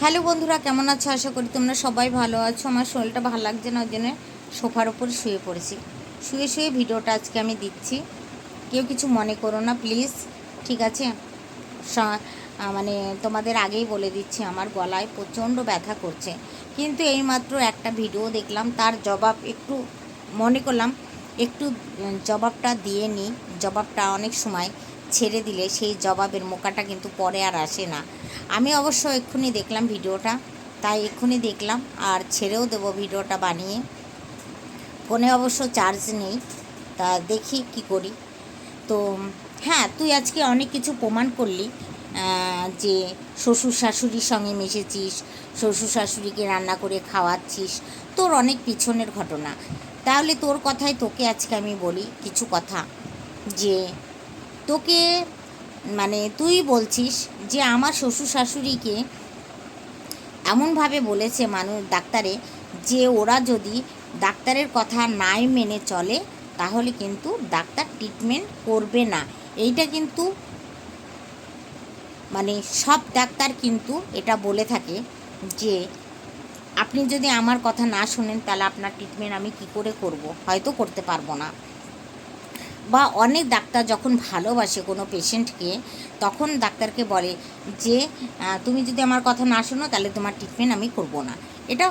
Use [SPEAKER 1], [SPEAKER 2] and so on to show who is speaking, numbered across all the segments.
[SPEAKER 1] Hello বন্ধুরা, কেমন আছো? আশা করি তোমরা সবাই ভালো আছো। আমার শরীরটা ভালো লাগছে না, ওই জন্য সোফার ওপর শুয়ে পড়েছি। শুয়ে শুয়ে ভিডিওটা আজকে আমি দিচ্ছি। কেউ কিছু মনে করো না, প্লিজ। ঠিক আছে? মানে তোমাদের আগেই বলে দিচ্ছি, আমার গলায় প্রচণ্ড ব্যথা করছে। কিন্তু এইমাত্র একটা ভিডিও দেখলাম, তার জবাব একটু মনে করলাম, একটু জবাবটা দিয়ে নিই। জবাবটা অনেক সময় ছেড়ে দিলে সেই জবাবের মোকাটা কিন্তু পরে আর আসে না। আমি অবশ্য এক্ষুনি দেখলাম ভিডিওটা, তাই এক্ষুনি দেখলাম আর ছেড়েও দেবো ভিডিওটা বানিয়ে। ফোনে অবশ্য চার্জ নেই, তা দেখি কি করি। তো হ্যাঁ তুই আজকে অনেক কিছু প্রমাণ করলি যে শ্বশুর শাশুড়ির সঙ্গে মিশেছিস, শ্বশুর শাশুড়িকে রান্না করে খাওয়াচ্ছিস, তোর অনেক পিছনের ঘটনা। তাহলে তোর কথাই তোকে আজকে আমি বলি কিছু কথা, যে তোকে মানে তুই বলছিস যে আমার শ্বশুর শাশুড়িকে এমনভাবে বলেছে মানুষ ডাক্তারে যে ওরা যদি ডাক্তারের কথা নাই মেনে চলে, তাহলে কিন্তু ডাক্তার ট্রিটমেন্ট করবে না। এইটা কিন্তু মানে সব ডাক্তার কিন্তু এটা বলে থাকে যে, আপনি যদি আমার কথা না শুনেন, তাহলে আপনার ট্রিটমেন্ট আমি কি করে করব? হয়তো করতে পারব না। বা অনেক ডাক্তার যখন ভালোবাসে কোনো পেশেন্টকে তখন ডাক্তারকে বলে যে তুমি যদি আমার কথা না শোনো, তাহলে তোমার ট্রিটমেন্ট আমি করব না। এটা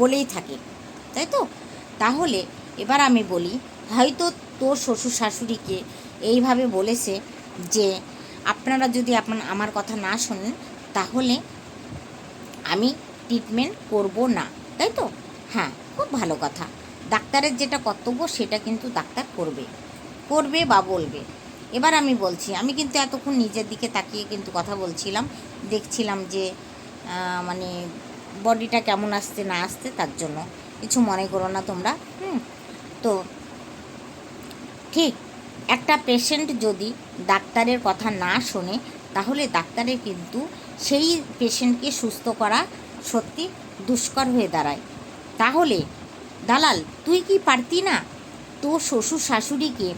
[SPEAKER 1] বলেই থাকে, তাই তো? তাহলে এবার আমি বলি, হয়তো তোর শ্বশুর শাশুড়িকে এইভাবে বলেছে যে, আপনারা যদি আপনার আমার কথা না শোনেন, তাহলে আমি ট্রিটমেন্ট করব না। তাই তো? হ্যাঁ খুব ভালো কথা। ডাক্তারের যেটা কর্তব্য, সেটা কিন্তু ডাক্তার করবে। করবে বা বলবে। এবার আমি বলছি, আমি কিন্তু এতক্ষণ নিজের দিকে তাকিয়ে কিন্তু কথা বলছিলাম, দেখছিলাম যে মানে বডিটা কেমন আসতে না আসতে তার জন্য কিছু মনে করো না তোমরা, হুম। তো ঠিক একটা পেশেন্ট যদি ডাক্তারের কথা না শোনে, তাহলে ডাক্তারের কিন্তু সেই পেশেন্টকে সুস্থ করা সত্যি দুষ্কর হয়ে দাঁড়ায়। তাহলে, দালাল, তুই কি পারতি না? তোর শ্বশুর শাশুড়িকে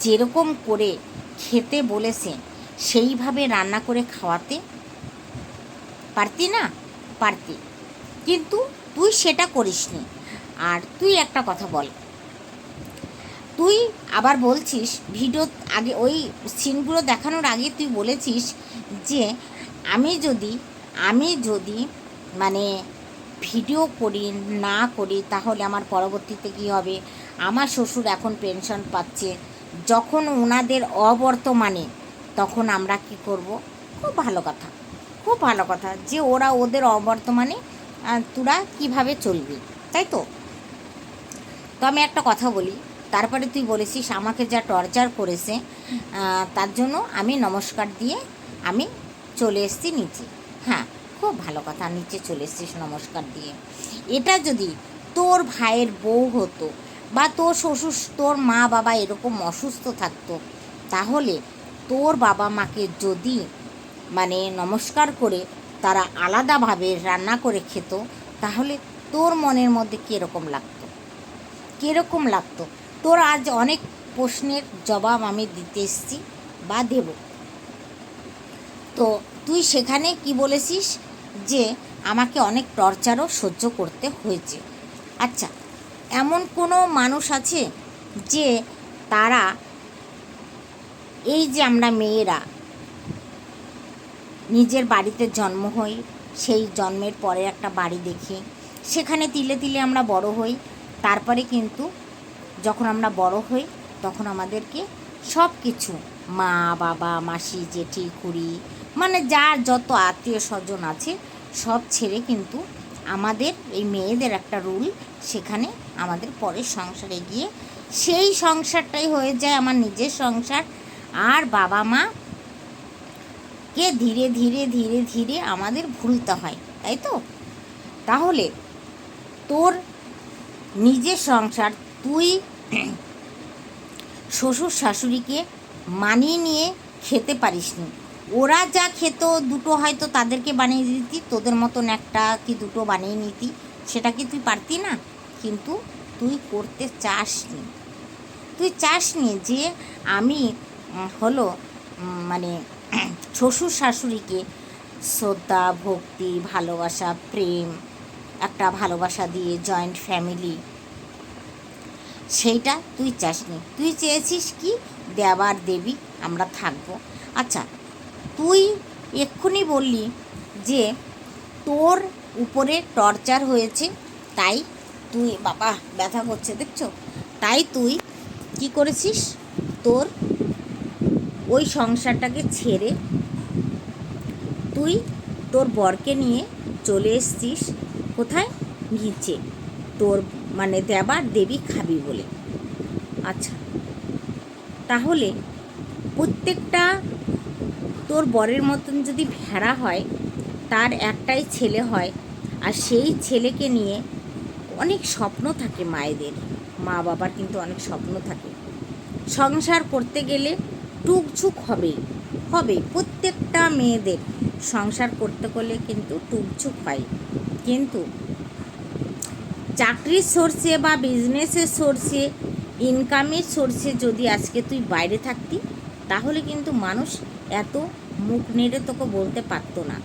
[SPEAKER 1] যেরকম করে খেতে বলেছে সেইভাবে রান্না করে খাওয়াতে পারতি না? পারতি। কিন্তু তুই সেটা করিসনি। আর তুই একটা কথা বল। তুই আবার বলছিস, ভিডিও আগে ওই সিনগুলো দেখানোর আগে তুই বলেছিস যে, আমি যদি আমি যদি মানে ভিডিও করি, না করি, তাহলে আমার পরবর্তীতে কী হবে? আমার শ্বশুর এখন পেনশন পাচ্ছে যখন ওনাদের অবর্তমানে, তখন আমরা কি করব? খুব ভালো কথা, খুব ভালো কথা যে ওরা ওদের অবর্তমানে তোরা কীভাবে চলবি, তাই তো? তো আমি একটা কথা বলি, তারপরে তুই বলেছিস আমাকে যা টর্চার করেছে তার জন্য আমি নমস্কার দিয়ে আমি চলে এসেছি নিচে। হ্যাঁ খুব ভালো কথা, নিচে চলে এসেছিস নমস্কার দিয়ে। এটা যদি তোর ভাইয়ের বউ হতো বা তোর শ্বশুর, তোর মা বাবা এরকম অসুস্থ থাকতো, তাহলে তোর বাবা মাকে যদি মানে নমস্কার করে তারা আলাদাভাবে রান্না করে খেত, তাহলে তোর মনের মধ্যে কীরকম লাগতো? কীরকম লাগতো? তোর আজ অনেক প্রশ্নের জবাব আমি দিতে এসেছি বা দেব। তো তুই সেখানে কি বলেছিস যে আমাকে অনেক টর্চারও সহ্য করতে হয়েছে। আচ্ছা এমন কোনো মানুষ আছে যে তারা এই যে আমরা মেয়েরা নিজের বাড়িতে জন্ম হই, সেই জন্মের পরে একটা বাড়ি দেখি। সেখানে তিলে তিলে আমরা বড় হই। তারপরে কিন্তু যখন আমরা বড় হই, তখন আমাদেরকে সব কিছু মা, বাবা, মাসি, জেঠি, খুড়ি মানে যার যত আত্মীয় স্বজন আছে, সব ছেড়ে কিন্তু আমাদের এই মেয়েদের একটা রুল সেখানে আমাদের পরের সংসারে গিয়ে সেই সংসারটাই হয়ে যায় আমার নিজের সংসার। আর বাবা মা কে ধীরে ধীরে ধীরে ধীরে আমাদের ভুলতে হয়, তাই তো? তাহলে তোর নিজের সংসার তুই শ্বশুর শাশুড়িকে মানিয়ে নিয়ে খেতে পারিসনি। ওরা যা খেত, দুটো হয়তো তাদেরকে বানিয়ে দিতি, তোদের মতন একটা কি দুটো বানিয়ে নিতি, সেটা কি তুই পারতি না? কিন্তু তুই করতে চাসনি। তুই চাসনি যে আমি হলো মানে শ্বশুর শাশুড়িকে শ্রদ্ধা, ভক্তি, ভালোবাসা, প্রেম, একটা ভালোবাসা দিয়ে জয়েন্ট ফ্যামিলি সেইটা তুই চাসনি। তুই চেয়েছিস কি? দেবার দেবী, আমরা থাকব। আচ্ছা তুই এক্ষুনি বললি যে তোর উপরে টর্চার হয়েছে, তাই তুই, বাবা, ব্যথা করছে, দেখছ? তাই তুই কি করেছিস? তোর ওই সংসারটাকে ছেড়ে তুই তোর বরকে নিয়ে চলে এসছিস কোথায়? নিচে তোর মানে দেবার দেবী খাবি বলে। আচ্ছা তাহলে প্রত্যেকটা তোর বরের মতন যদি ভেড়া হয়, তার একটাই ছেলে হয়, আর সেই ছেলেকে নিয়ে অনেক স্বপ্ন থাকে মায়েদের। মা বাবার কিন্তু অনেক স্বপ্ন থাকে। সংসার করতে গেলে টুকঝুক হবেই হবে প্রত্যেকটা মেয়েদের সংসার করতে গেলে কিন্তু টুকঝুক হয়। কিন্তু চাকরির সোর্সে বা বিজনেসের সোর্সে ইনকামের সোর্সে যদি আজকে তুই বাইরে থাকতি, তাহলে কিন্তু মানুষ এত মুখ নেড়ে তোকে বলতে পারতো না।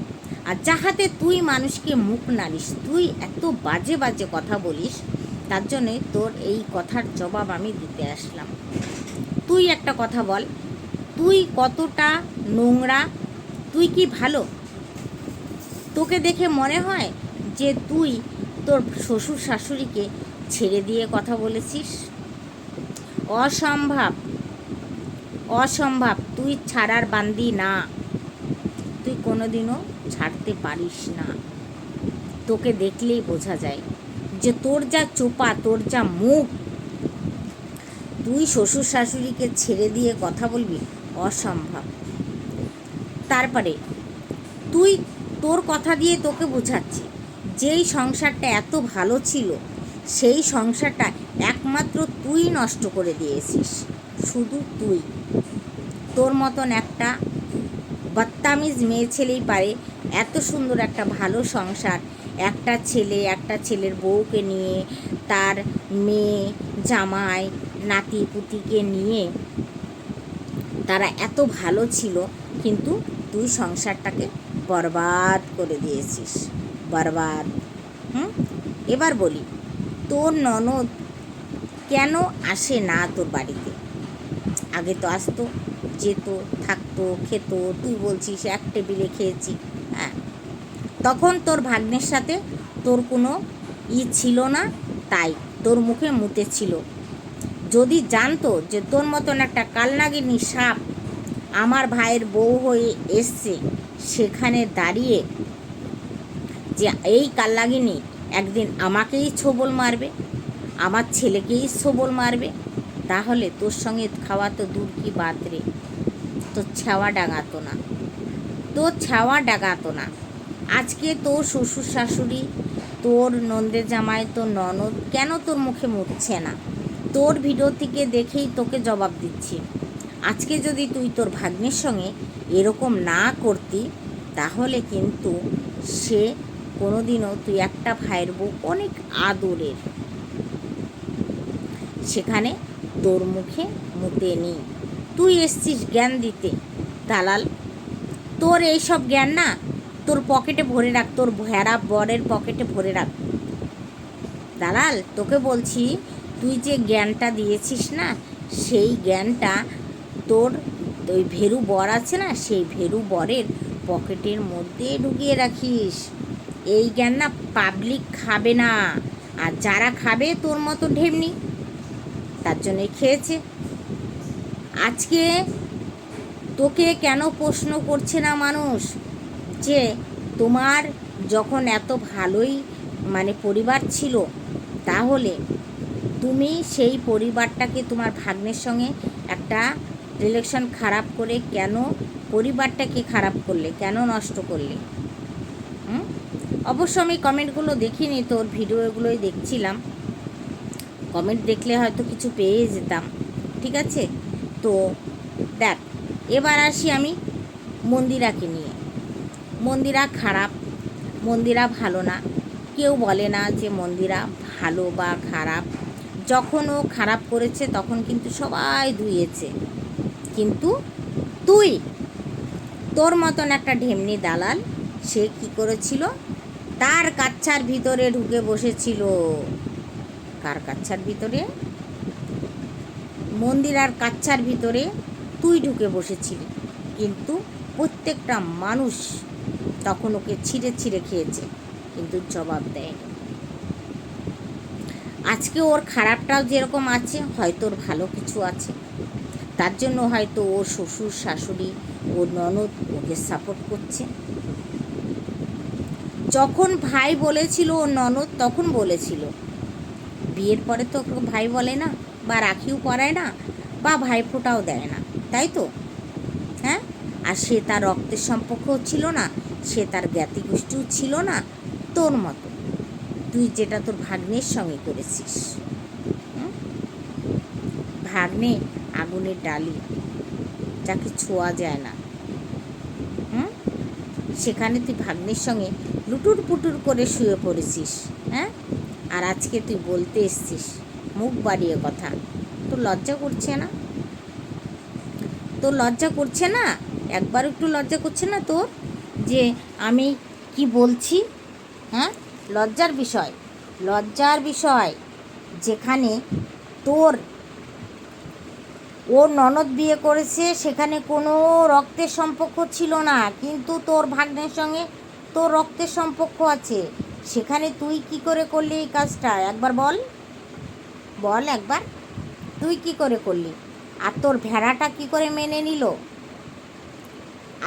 [SPEAKER 1] আর যাহাতে তুই মানুষকে মুখ নাড়িস, তুই এত বাজে বাজে কথা বলিস, তার জন্যে তোর এই কথার জবাব আমি দিতে আসলাম। তুই একটা কথা বল, তুই কতটা নোংরা, তুই কি ভালো? তোকে দেখে মনে হয় যে তুই তোর শ্বশুর শাশুড়িকে ছেড়ে দিয়ে কথা বলেছিস? অসম্ভব অসম্ভব, তুই ছাড়ার বান্দি না। তুই কোনোদিনও ছাড়তে পারিস না। তোকে দেখলেই বোঝা যায় যে তোর যা চোপা, তোর যা মুখ, তুই শ্বশুর শাশুড়িকে ছেড়ে দিয়ে কথা বলবি অসম্ভব। তারপরে তুই তোর কথা দিয়ে তোকে বোঝাচ্ছি, যেই সংসারটা এত ভালো ছিল, সেই সংসারটা একমাত্র তুই নষ্ট করে দিয়েছিস, শুধু তুই। তোর মতন একটা বত্তামিজ মেয়ে ছেলেই পারে এত সুন্দর একটা ভালো সংসার। একটা ছেলে একটা ছেলের বউকে নিয়ে, তার মেয়ে, জামাই, নাতি, পুতিকে নিয়ে তারা এত ভালো ছিল, কিন্তু তুই সংসারটাকে বরবাদ করে দিয়েছিস। বরবাদ। হুম? এবার বলি, তোর ননদ কেন আসে না তোর বাড়িতে? আগে তো আসতো, যেত, থাকতো, খেত, তুই বলছিস এক টেবিলে খেয়েছি। তখন তোর ভাগ্নের সাথে তোর কোনো ই ছিল না, তাই তোর মুখে মুতে ছিল। যদি জানতো যে তোর মতন একটা কালনাগিনী সাপ আমার ভাইয়ের বউ হয়ে এসছে সেখানে দাঁড়িয়ে যে এই কাল্লাগিনী একদিন আমাকেই ছোবল মারবে, আমার ছেলেকেই ছোবল মারবে, তাহলে তোর সঙ্গে খাওয়া তো দূর কি বাদ রে? তোর ছাওয়া ডাঙাতো না। তোর ছাওয়া ডাঙাতো না। আজকে তোর শ্বশুর শাশুড়ি, তোর নন্দের জামাই, তোর ননদ, কেন তোর মুখে মুখছে না? তোর ভিডিও থেকে দেখেই তোকে জবাব দিচ্ছি। আজকে যদি তুই তোর ভাগ্নের সঙ্গে এরকম না করতি, তাহলে কিন্তু সে কোনোদিনও তুই একটা ভাইয়ের বউ অনেক আদরের। সেখানে তোর মুখে মুতে নেই। তুই এসছিস জ্ঞান দিতে। দালাল, তোর এইসব জ্ঞান না তোর পকেটে ভরে রাখ, তোর ভেড়া বরের পকেটে ভরে রাখ। দালাল, তোকে বলছি, তুই যে জ্ঞানটা দিয়েছিস না, সেই জ্ঞানটা তোর ওই ভেরু বর আছে না, সেই ভেরু বরের পকেটের মধ্যে ঢুকিয়ে রাখিস। এই জ্ঞান না পাবলিক খাবে না, আর যারা খাবে তোর মতো ঢেমনি, তার জন্যে খেয়েছে। আজকে তোকে কেন প্রশ্ন করছে না মানুষ? যে তোমার যখন এত ভালোই মানে পরিবার ছিল, তাহলে তুমি সেই পরিবারটাকে তোমার ভাগ্নের সঙ্গে একটা রিলেকশন খারাপ করে কেন পরিবারটাকে খারাপ করলে, কেন নষ্ট করলে? অবশ্য আমি কমেন্টগুলো দেখিনি তোর ভিডিওগুলোই দেখছিলাম। কমেন্ট দেখলে হয়তো কিছু পেয়ে যেতাম, ঠিক আছে? তো দেখ, এবার আসি আমি মন্দিরাকে নিয়ে। মন্দিরা খারাপ, মন্দিরা ভালো না। কেউ বলে না যে মন্দিরা ভালো বা খারাপ। যখন ও খারাপ করেছে, তখন কিন্তু সবাই ধুয়েছে। কিন্তু তুই, তোর মতন একটা ঢেমনি দালাল, সে কি করেছিল? তার কাচ্চার ভিতরে ঢুকে বসেছিল। কার কাচ্চার ভিতরে? মন্দির আর কাচ্চার ভিতরে তুই ঢুকে বসেছিলি। কিন্তু প্রত্যেকটা মানুষ তখন ওকে ছিঁড়ে ছিঁড়ে খেয়েছে, কিন্তু জবাব দেয়নি। আজকে ওর খারাপটাও যেরকম আছে, হয়তো ওর ভালো কিছু আছে। তার জন্য হয়তো ওর শ্বশুর, শাশুড়ি, ওর ননদ ওকে সাপোর্ট করছে। যখন ভাই বলেছিল ওর ননদ, তখন বলেছিল। বিয়ের পরে তো ভাই বলে না, বা রাখিও পরায় না, বা ভাইফোঁটাও দেয় না, তাই তো? হ্যাঁ? আর সে তার রক্তের সম্পর্কও ছিল না সে তার জ্ঞাতি গোষ্ঠীও ছিল না তোর মতো। তুই যেটা তোর ভাগ্নের সঙ্গে করেছিস। ভাগ্নে আগুনের ডালি, যাকে ছোঁয়া যায় না। হুম? সেখানে তুই ভাগ্নের সঙ্গে লুটুর পুটুর করে শুয়ে পড়েছিস। হ্যাঁ? আর আজকে তুই বলতে এসছিস, মুখ বাড়িয়ে কথা, তোর লজ্জা করছে না? তোর লজ্জা করছে না? একবার একটু লজ্জা করছে না তোর? যে আমি কি বলছি? হ্যাঁ? লজ্জার বিষয়। লজ্জার বিষয় যেখানে তোর ও ননদ বিয়ে করেছে, সেখানে কোনো রক্তের সম্পর্ক ছিল না। কিন্তু তোর ভাগ্নের সঙ্গে তোর রক্তের সম্পর্ক আছে। সেখানে তুই কি করে করলি এই কাজটা? একবার বল। বল একবার। তুই কি করে করলি? আর তোর ভেড়াটা কি করে মেনে নিল?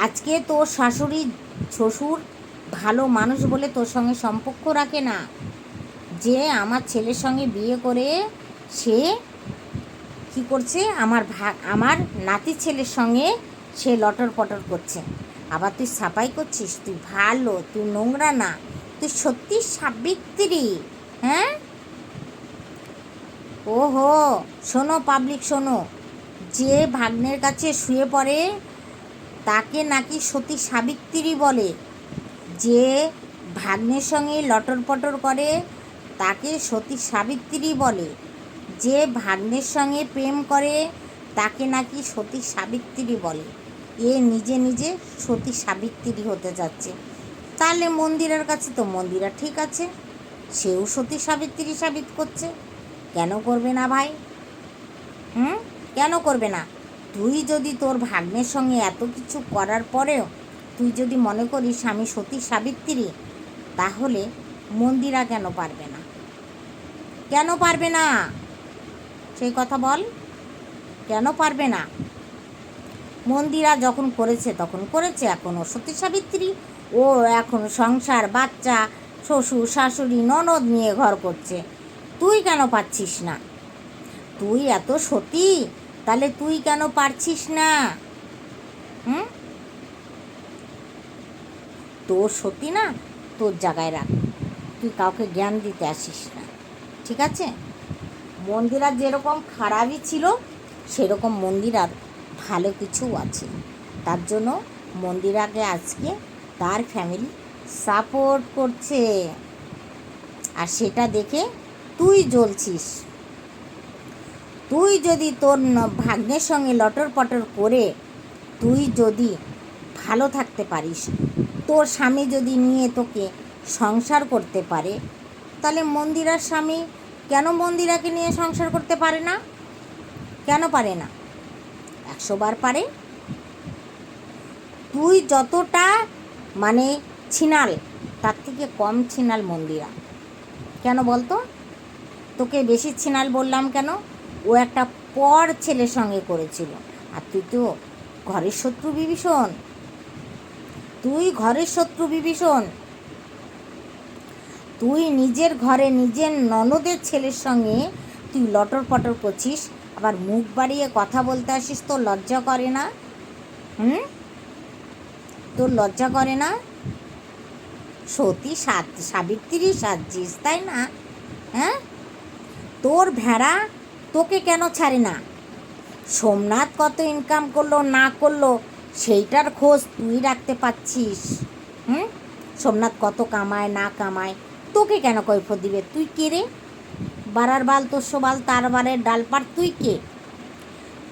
[SPEAKER 1] আজকে তোর শাশুড়ি শ্বশুর ভালো মানুষ বলে তোর সঙ্গে সম্পর্ক রাখে না। যে আমার ছেলের সঙ্গে বিয়ে করে সে কি করছে? আমার ভাগ আমার নাতি ছেলের সঙ্গে সে লটর পটর করছে। আবার তুই সাফাই করছিস? তুই ভালো, তুই নোংরা না, তুই সত্যি সাবিত্রী হ্যাঁ? ওহো, শোনো পাবলিক, শোনো। যে ভাগ্নের কাছে শুয়ে পড়ে তাকে নাকি সতী সাবিত্রী বলে। যে ভাগ্নের সঙ্গে লটর পটর করে, তাকে সতী সাবিত্রী বলে। যে ভাগ্নের সঙ্গে প্রেম করে, তাকে নাকি সতী সাবিত্রী বলে। এ নিজে নিজে সতী সাবিত্রী হতে যাচ্ছে। তাহলে মন্দিরের কাছে তো মন্দিরা ঠিক আছে, সেও সতী সাবিত্রী সাবিত করছে। কেন করবে না ভাই? হুম? কেন করবে না? তুই যদি তোর ভাগ্নের সঙ্গে এত কিছু করার পরেও তুই যদি মনে করিস আমি সতী সাবিত্রী, তাহলে মন্দিরা কেন পারবে না? কেন পারবে না? সেই কথা বল। কেন পারবে না? মন্দিরা যখন করেছে তখন করেছে, এখন ও সতী সাবিত্রী। ও এখন সংসার, বাচ্চা, শ্বশুর, শাশুড়ি, ননদ নিয়ে ঘর করছে। তুই কেন পাচ্ছিস না? তুই এত সতী। তাহলে তুই কেন পারছিস না? হুম? তোর সতী না? তোর জায়গায় রাখ। তুই কাউকে জ্ঞান দিতে আসিস না। ঠিক আছে? মন্দিরার যেরকম খারাপই ছিল, সেরকম মন্দিরার ভালো কিছু আছে। তার জন্য মন্দিরাকে আজকে তার ফ্যামিলি সাপোর্ট করছে। আর সেটা দেখে তুই জ্বলছিস। তুই যদি তোর ভাগ্নের সঙ্গে লটর পটর করে তুই যদি ভালো থাকতে পারিস, তোর স্বামী যদি নিয়ে তোকে সংসার করতে পারে, তাহলে মন্দিরার স্বামী কেন মন্দিরাকে নিয়ে সংসার করতে পারে না? কেন পারে না? একশো বার পারে। তুই যতটা মানে ছিনাল, তার থেকে কম ছিনাল মন্দিরা। কেন বলতো? তোকে বেশি ছিনাল বললাম কেন? ও একটা পর ছেলের সঙ্গে করেছিল। আর তুই তো ঘরের শত্রু বিভীষণ। তুই ঘরের শত্রু বিভীষণ। তুই নিজের ঘরে নিজের ননদের ছেলের সঙ্গে তুই লটর পটর করছিস, আবার মুখ বাড়িয়ে কথা বলতে আসিস, তোর লজ্জা করে না? হুম? তোর লজ্জা করে না? সতী সাত সাবিত্রী সাজছিস তাই না? হ্যাঁ? তোর ভেড়া তোকে কেন ছাড়ে না? সোমনাথ কত ইনকাম করল, না করল, সেইটার খোঁজ তুই রাখতে পারছিস। হুম? সোমনাথ কত কামায়, না কামায়, তোকে কেন কৈফত দিবে? তুই কে রে? বারার বাল তোর বাল, তার বারের ডালপাট তুই কে?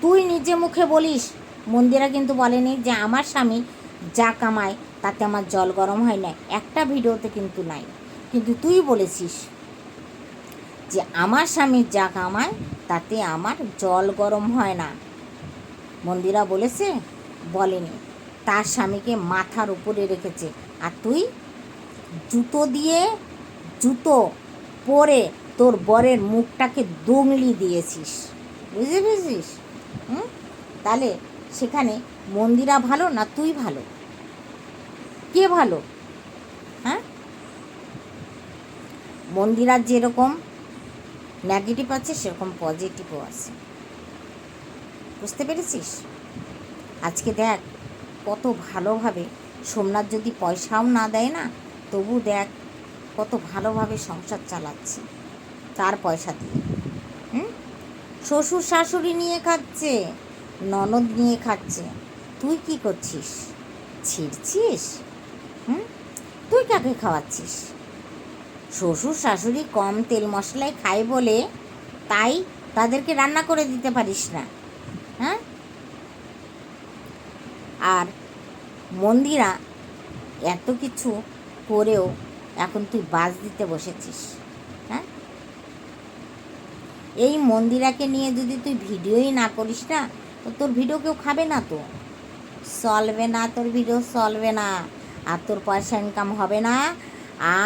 [SPEAKER 1] তুই নিজে মুখে বলিস, মন্দিরা কিন্তু বলেনি যে আমার স্বামী যা কামায়, তাতে আমার জল গরম হয় না একটা ভিডিওতে কিন্তু নাই। কিন্তু তুই বলেছিস যে আমার স্বামীর যা কামায় তাতে আমার জল গরম হয় না। মন্দিরা বলেছে, বলেনি। তার স্বামীকে মাথার উপরে রেখেছে। আর তুই জুতো দিয়ে জুতো পরে তোর বরের মুখটাকে দোংলি দিয়েছিস। বুঝে পেরেছিস? হুম? তাহলে সেখানে মন্দিরা ভালো না তুই ভালো? কে ভালো? হ্যাঁ? মন্দিরা যেরকম নেগেটিভ আছে, সেরকম পজিটিভও আছে। বুঝতে পেরেছিস? আজকে দেখ, কত ভালোভাবে সোমনাথ যদি পয়সাও না দেয় না, তবু দেখ কত ভালোভাবে সংসার চালাচ্ছে, তার পয়সা দিয়ে। হুম? শ্বশুর শাশুড়ি নিয়ে খাচ্ছে, ননদ নিয়ে খাচ্ছে, তুই কি করছিস? ছিড়ছিস? হুম? তুই কাকে খাওয়াচ্ছিস? শ্বশুর শাশুড়ি কম তেল মশলায় খায় বলে তাই তাদেরকে রান্না করে দিতে পারিস না হ্যাঁ? আর মন্দিরা এত কিছু করেও এখন তুই বাস দিতে বসেছিস হ্যাঁ? এই মন্দিরাকে নিয়ে যদি তুই ভিডিওই না করিস না, তো তোর ভিডিও কেউ খাবে না তো? চলবে না, তোর ভিডিও চলবে না, আর তোর পয়সা ইনকাম হবে না,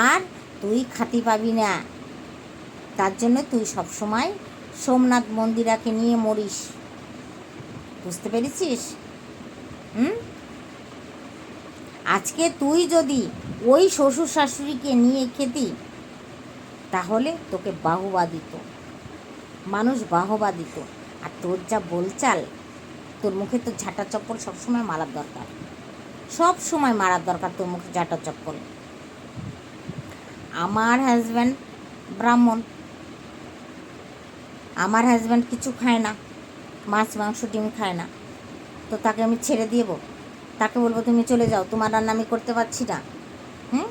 [SPEAKER 1] আর তুই খাতি পাবি না। তার জন্য তুই সবসময় সোমনাথ মন্দিরাকে নিয়ে মরিস। বুঝতে পেরেছিস? হুম? আজকে তুই যদি ওই শ্বশুর শাশুড়িকে নিয়ে খেতি, তাহলে তোকে বাহুবা দিত। মানুষ বাহবা দিত। আর তোর যা বলচাল, তোর মুখে তো ঝাঁটা চপ্পল সবসময় মারার দরকার। সব সময় মারার দরকার তোর মুখে ঝাঁটা চপ্পল। আমার হাজব্যান্ড ব্রাহ্মণ। আমার হাজব্যান্ড কিছু খায় না, মাছ, মাংস, ডিম খায় না। তো তাকে আমি ছেড়ে দেব তাকে বলব, তুমি চলে যাও, তোমার রান্না আমি করতে পারছি না। হুম?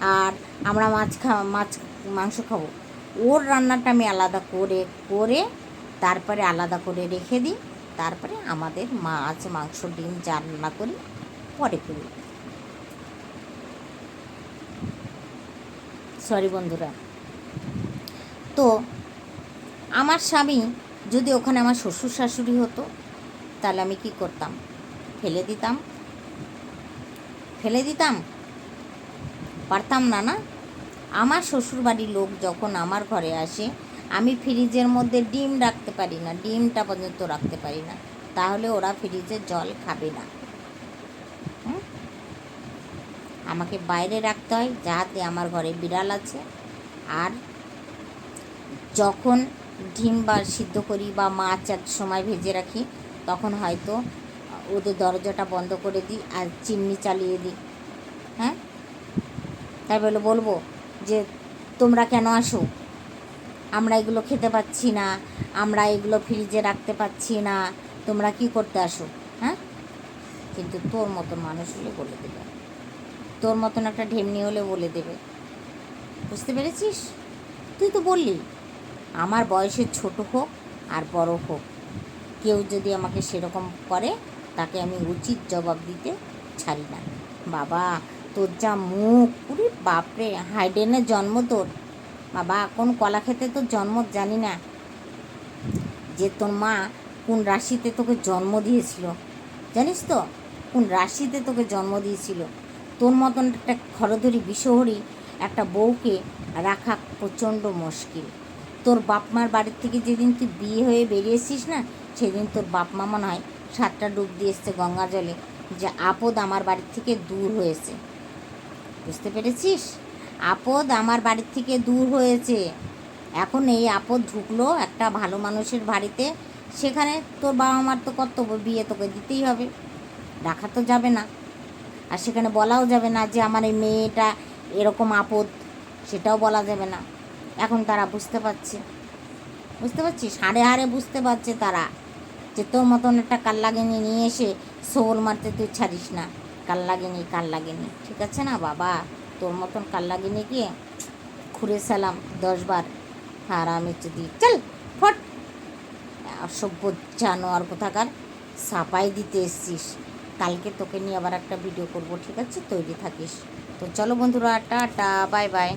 [SPEAKER 1] আর আমরা মাছ খা, মাছ, মাংস খাব। ওর রান্নাটা আমি আলাদা করে করে তারপরে আলাদা করে রেখে দিই। তারপরে আমাদের মাছ, মাংস, ডিম যা রান্না করি, পরে করি সরি বন্ধুরা। তো আমার স্বামী যদি ওখানে আমার শ্বশুর শাশুড়ি হতো, তাহলে আমি কি করতাম? ফেলে দিতাম। ফেলে দিতাম? পারতাম না না? আমার শ্বশুরবাড়ির লোক যখন আমার ঘরে আসে, আমি ফ্রিজের মধ্যে ডিম রাখতে পারি না, ডিমটা পর্যন্ত রাখতে পারি না। তাহলে ওরা ফ্রিজে জল খাবে না হুম? আমাকে বাইরে রাখতে হয়, যাতে আমার ঘরে বিড়াল আছে। আর যখন ডিম বা সিদ্ধ করি বা মাছ এক সময় ভেজে রাখি, তখন হয়তো ওদের দরজাটা বন্ধ করে দিই আর চিমনি চালিয়ে দিই। হ্যাঁ? তাই বলে বলব যে, তোমরা কেন আসো? আমরা এগুলো খেতে পাচ্ছি না, আমরা এগুলো ফ্রিজে রাখতে পাচ্ছি না, তোমরা কি করতে আসো? হ্যাঁ? কিন্তু তোর মতন মানুষ হলে বলে দেবে তোর মতন একটা ঢেমনি হলে বলে দেবে। বুঝতে পেরেছিস? তুই তো বললি, আমার বয়সের ছোট হোক আর বড় হোক। কেউ যদি আমাকে সেরকম করে, তাকে আমি উচিত জবাব দিতে ছাড়ি না। বাবা, তোর যা মুখ পুরি বাপরে হাইডেনের জন্ম তোর। বাবা, কোন কলা খেতে তোর জন্ম জানি না। যে তোর মা কোন রাশিতে তোকে জন্ম দিয়েছিল, জানিস তো? কোন রাশিতে তোকে জন্ম দিয়েছিল। তোর মতন একটা খরধরি বিষহরি একটা বউকে রাখা প্রচণ্ড মুশকিল। তোর বাপ মার বাড়ির থেকে যেদিন তুই বিয়ে হয়ে বেরিয়েছিস না, সেদিন তোর বাপ মা মনে হয় সাতটা ডুব দিয়ে এসছে গঙ্গা জলে, যে আপদ আমার বাড়ির থেকে দূর হয়েছে। বুঝতে পেরেছিস? আপদ আমার বাড়ির থেকে দূর হয়েছে। এখন এই আপদ ঢুকলো একটা ভালো মানুষের বাড়িতে, সেখানে তোর বাবা মার তো কর্তব্য, বিয়ে তোকে দিতেই হবে। রাখা তো যাবে না। আর সেখানে বলাও যাবে না যে আমার এই মেয়েটা এরকম আপদ, সেটাও বলা যাবে না। এখন তারা বুঝতে পারছে। বুঝতে পারছিস? হাড়ে হাড়ে বুঝতে পারছে তারা যে তোর মতন একটা কাল্লাগিনি নিয়ে এসে সোল মারতে তুই ছাড়িস না। কাল্লাগিনি কাল্লাগিনি, ঠিক আছে না বাবা? তোর মতন কাল্লাগিনিকে খুঁড়ে সালাম দশবার হারামে যদি চল, ফট। অসভ্য জানোয়ার কোথাকার, সাপাই দিতে এসছিস। কালকে তোকে নিয়ে আবার একটা ভিডিও করব, ঠিক আছে? তৈরি থাকিস। তো চলো বন্ধুরা, টাটা বাই বাই